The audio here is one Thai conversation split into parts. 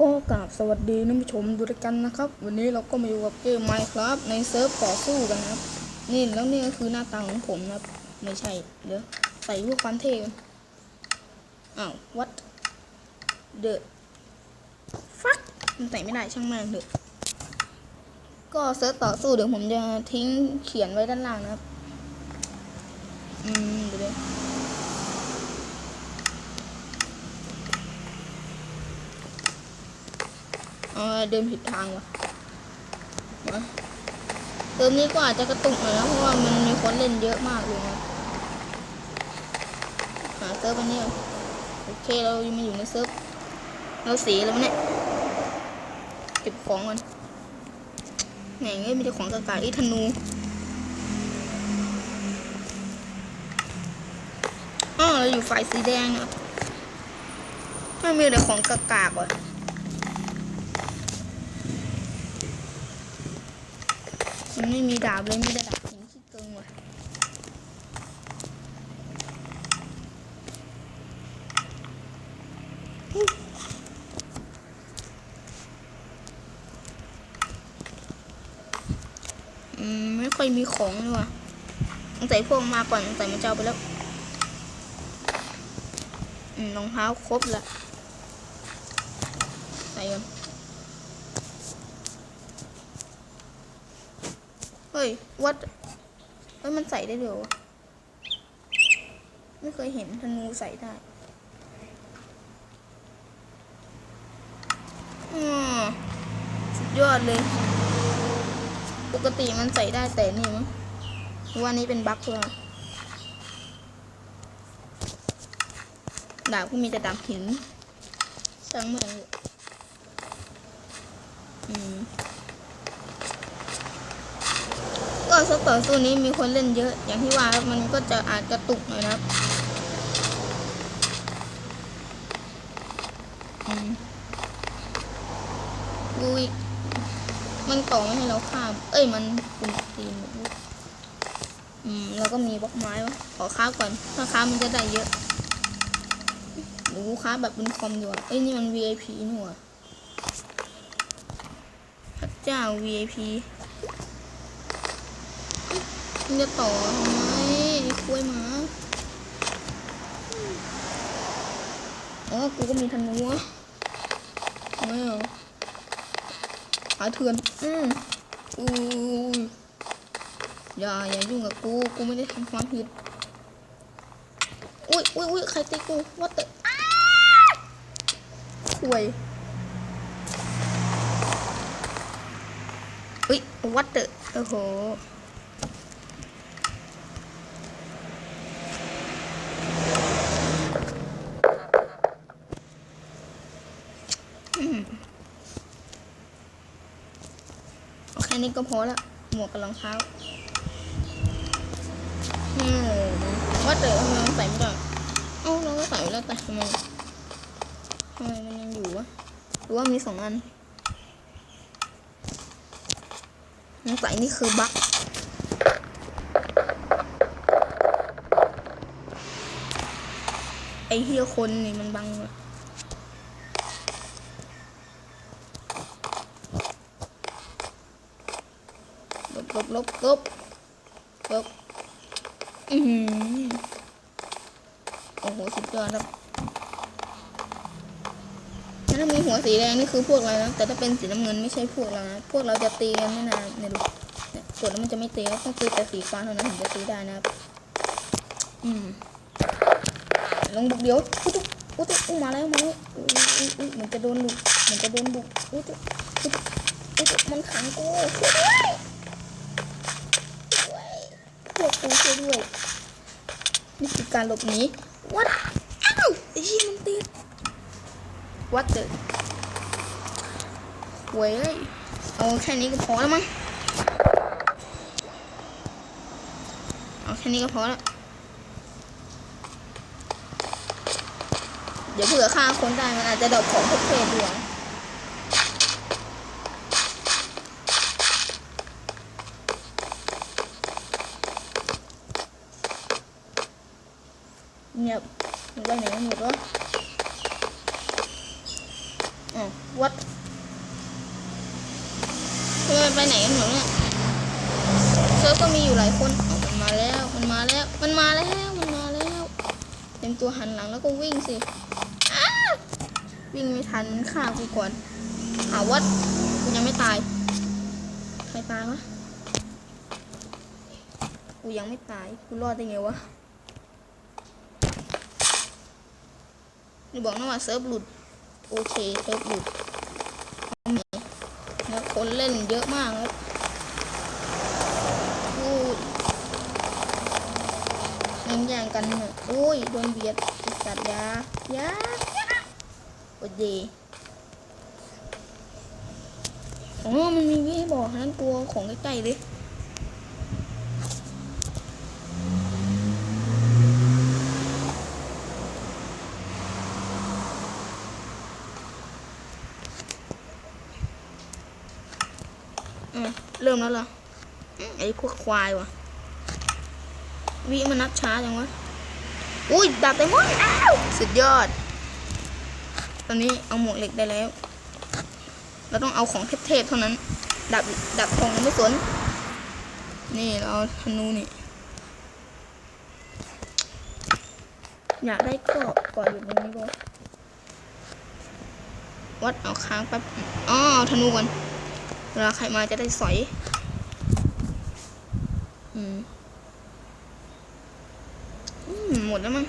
ก็กราบสวัสดีท่านผู้ชมดูด้วยกันนะครับ วันนี้เราก็มาอยู่กับเกม Minecraft ในเซิร์ฟต่อสู้กันนะครับ นี่แล้วนี่ก็คือหน้าตาของผมนะครับ ไม่ใช่เดี๋ยวใส่พวกความเท่กันอ้าว what the fuck มันใส่ไม่ได้ช่างแม่งเถอะก็เซิร์ฟต่อสู้เดี๋ยวผมจะทิ้งเขียนไว้ด้านล่างนะครับ อืมเดี๋ยวเดี๋ยว เออเดินผิดทางว่ะเติมนี้ก็อาจจะกระตุกหน่อยนะเพราะว่ามันมีคนเล่นเยอะมากเลยนะหาเซิร์ฟอันนี้ก่อนโอเคเรายังมาอยู่ในเซิร์ฟเราสีแล้วเนี่ยเก็บของก่อนแหม่งเอ้ยมีแต่ของกากาอ้ธนูอ๋อเราอยู่ฝ่ายสีแดงนะไม่มีแต่ของกากากว่ะ มันไม่มีดาบเลยมีแต่ดาบหินขี้เกิงว่ะอืมไม่ค่อยมีของเลยว่ะต้องใส่พวกมาก่อนต้องใส่มันจะเอาไปแล้วอืมรองเท้าครบละใส่ก่อน ฮ้ย วัดเฮ้ย มันใส่ได้เดี๋ยวไม่เคยเห็นธนูใส่ได้อ๋อสุดยอดเลย ปกติมันใส่ได้แต่นี่มั้งว่านี้เป็นบั๊กเลยดาบก็มีแต่ดาบหินช่างมันเลยอืม ก็สเปอร์ตัวนี้มีคนเล่นเยอะ อย่างที่ว่าครับมันก็จะอาจกระตุกหน่อยครับอืมดูอีกมันต่อไม่ให้เราข้าม เอ้ยมันคุณตีนอืมแล้วก็มีบล็อกไม้วะขอค้าก่อนถ้าค้ามันจะได้เยอะดูค้าแบบเป็นคอมดีกว่าเอ้ยนี่มัน VIP นี่หว่าพระเจ้า VIP มึงจะต่อทำไมคุยหมาอ๋อ กูก็มีธนูอะไม่เอาหาเถื่อน อืมอุ้ยอย่าอย่ายุ่งกับกู กูไม่ได้ทำความผิด อุ้ยอุ้ยอุ้ยใครตีกูวัดเตะคุยอุ้ยวัดเตะโอ้โห เอาแค่ นี้ก็พอละ หมวกกับรองเท้าอว่าแต่ทำไมมันใส่ไม่ได้เอ้าเราก็ใส่แล้วแต่ทำไมทำไมมันยังอยู่วะหรือว่ามีสองอันสงสัยนี่คือบั๊กไอ้เฮียคนนี่มันบังวะลบ ลบลบลบลบอือหือโอ้โหสุดยอดครับถ้ามีหัวสีแดงนี่คือพวกเรานะแต่ถ้าเป็นสีน้ำเงินไม่ใช่พวกเรานะพวกเราจะตีกันไม่นานเนี่ยดูกดแล้วมันจะไม่ตีแล้วต้องตีแต่สีฟ้าเท่านั้นถึงจะตีได้นะครับ อืมลงบุกเดี๋ยวอุ๊ยตุ๊อุ๊ยตุ๊อุ๊มาแล้วมาแล้วอุ๊ยอุ๊ยอุ๊ยเหมือนจะโดนบุกเหมือนจะโดนบุกอุ๊ยตุ๊อุ๊ยตุ๊อุ๊ยตุ๊มันขังกู ช่วยด้วยพวกกูช่วยด้วย นี่คือการหลบหนีวัดอ้าวไอ้ที่มันติดวัดเดอเว้ยเอาแค่นี้ก็พอแล้วมั้งเอาแค่นี้ก็พอแล้วเดี๋ยวเผื่อฆ่าคนได้มันอาจจะดอกของทุกเพศด้วยเงียบมัน ไปไหนกันหมดวะอ๋อวัดเฮ้ยไปไหนกันหมดเนี่ยเซิร์ฟก็มีอยู่หลายคนออมันมาแล้ว มันมาแล้ว มันมาแล้ว มันมาแล้วเต็มตัวหันหลังแล้วก็วิ่งสิ วิ่งไม่ทันมันฆ่ากูก่อนอาววัดกูยังไม่ตาย ใครตายวะ กูยังไม่ตาย กูรอดได้ไงวะ นี่บอกนะว่าเซิร์ฟหลุด โอเคเซิร์ฟหลุดม่แล้วคนเล่นเยอะมากครับกูยังแย่งกันเนี่ยโอ้ย โดนเบียดสัตว์ยายาโอเดอ๋อมันมีวิให้บอกนั้นกลัวของใกล้ๆเลย เริ่มแล้วเหรอไอ้พวกควายวะวิมันนับช้าจังวะ อุ้ยดาบไดมอนด์อ้าวสุดยอด ตอนนี้เอาหมวกเหล็กได้แล้ว เราต้องเอาของเทพๆเท่านั้นดับดับทองไม่สน นี่เราธนูนี่ อยากได้เก็ก่อนอยู่ตรงนี้ด้วยวัดเอาค้างแป๊บ อ๋อเอาธนูก่อน วลาใครมาจะได้สอยอืมหมดแล้วมั้ง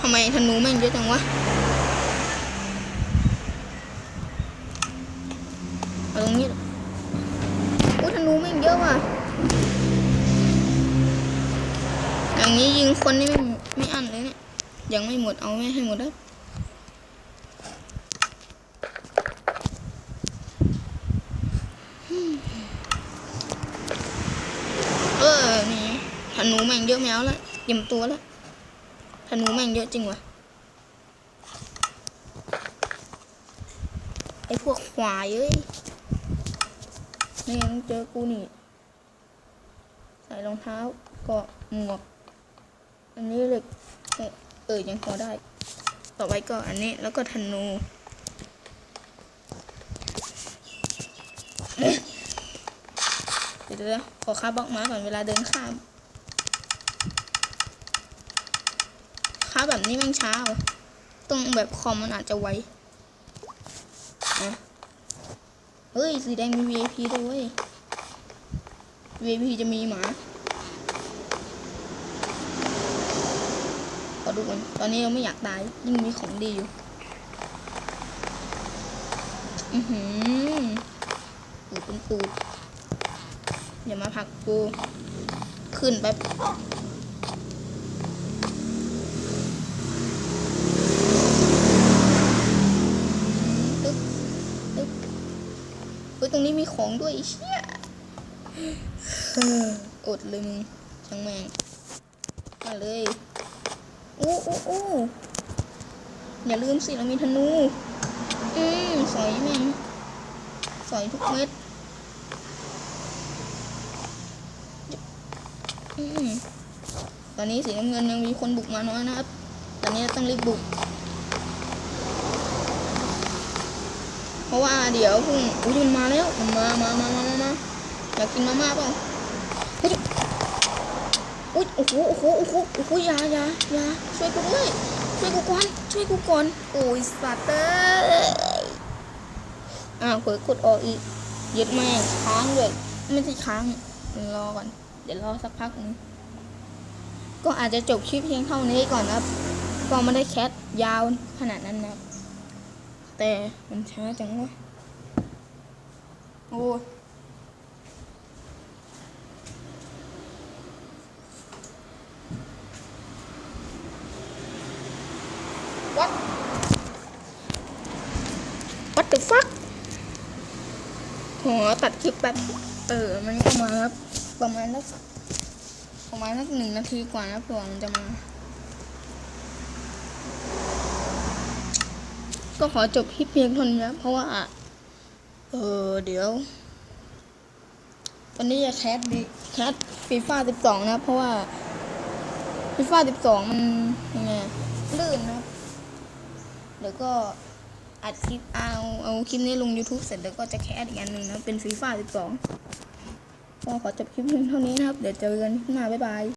ทำไมธนูแม่งเยอะจังวะเอาตรงนี้โอ้ธนูแม่งเยอะว่ะ อย่างนี้ยิงคนนี่ไม่ไม่อันเลยเนี่ย ยังไม่หมดเอาไม่ให้หมดแล้ว เออ นี่ ธนูแม่งเยอะแมวแล้วเตรียมตัวแล้วธนูแม่งเยอะจริงวะไอพวกควายเอ้ยนี่งเจอกูนี่ ใส่รองเท้าเกาะหมวก อันนี้เหล็กเออยังพอได้ ต่อไปก็อันนี้แล้วก็ธนูเดี๋ยวเดี๋ยขอค่าบล็อกม้าก่อนเวลาเดินข้ามาแบบนี้แมันช้าต้องแบบคอมมันอาจจะไวอะเฮ้ย สีแดงมี VIP ด้วย VIP จะมีหมาขอดูก่อนตอนนี้เราไม่อยากตาย ยิ่งมีของดีอยู่ อือหือตูเป็นตูอย่ามาผักกู ขึ้นไปตึ๊บตึ๊บเฮ้ยต รงนี้มีของด้วยไอ้เชี่ยเอออดเลยมึงช่างแม่งมาเลยอู้อู้อู้อย่าลืมสิเรามีธนู อืมสอยแม่งสอยทุกเม็ดอืมตอนนี้สีน้ำเงินยังมีคนบุกมาน้อยนะครับ ตอนนี้ต้องรีบบุก เพ ราะว่าเดี๋ยวพรุ่งอุ้ยมันมาแล้วมันมามามามามาอยากกินมาม่าเปล่าอุ้ยโอ้โหโอ้โหโอ้โหโอ้โหยายายาช่วยกูด้วยช่วยกูก่อนช่วยกูก่อนโอ้ยสัตว์เอ้ยอ้าวเผลอกดออกอีกยึดแม่ค้างด้วยไม่ใช่ค้างรอก่อนเดี๋ยวรอสักพักนึงก็อาจจะจบคลิปเพียงเท่านี้ก่อนนะครับก็ไม่ได้แคสยาวขนาดนั้นนะครับ แต่มันช้าจังวะโอ้วัด What the fuck หัวตัดคลิปแป๊บเออมันก็มาครับ ประมาณสักประมาณสักหนึ่งนาทีกว่านะเผื่อมันจะมา ก็ขอจบคลิปเพียงเท่านี้นะเพราะว่า เออเดี๋ยว วันนี้จะแคสดิแคสฟีฟ่าสิบสองนะ เพราะว่าฟีฟ่าสิบสองมันยังไงลื่นนะครับแล้วก็อัดคลิปเอาเอาคลิปนี้ลง YouTube เสร็จแล้วก็จะแคสอีกอันหนึ่งนะ เป็นฟีฟ่า12ก็ขอจบคลิปเพียงเท่านี้นะครับ เดี๋ยวเจอกันคลิปหน้าบ๊ายบาย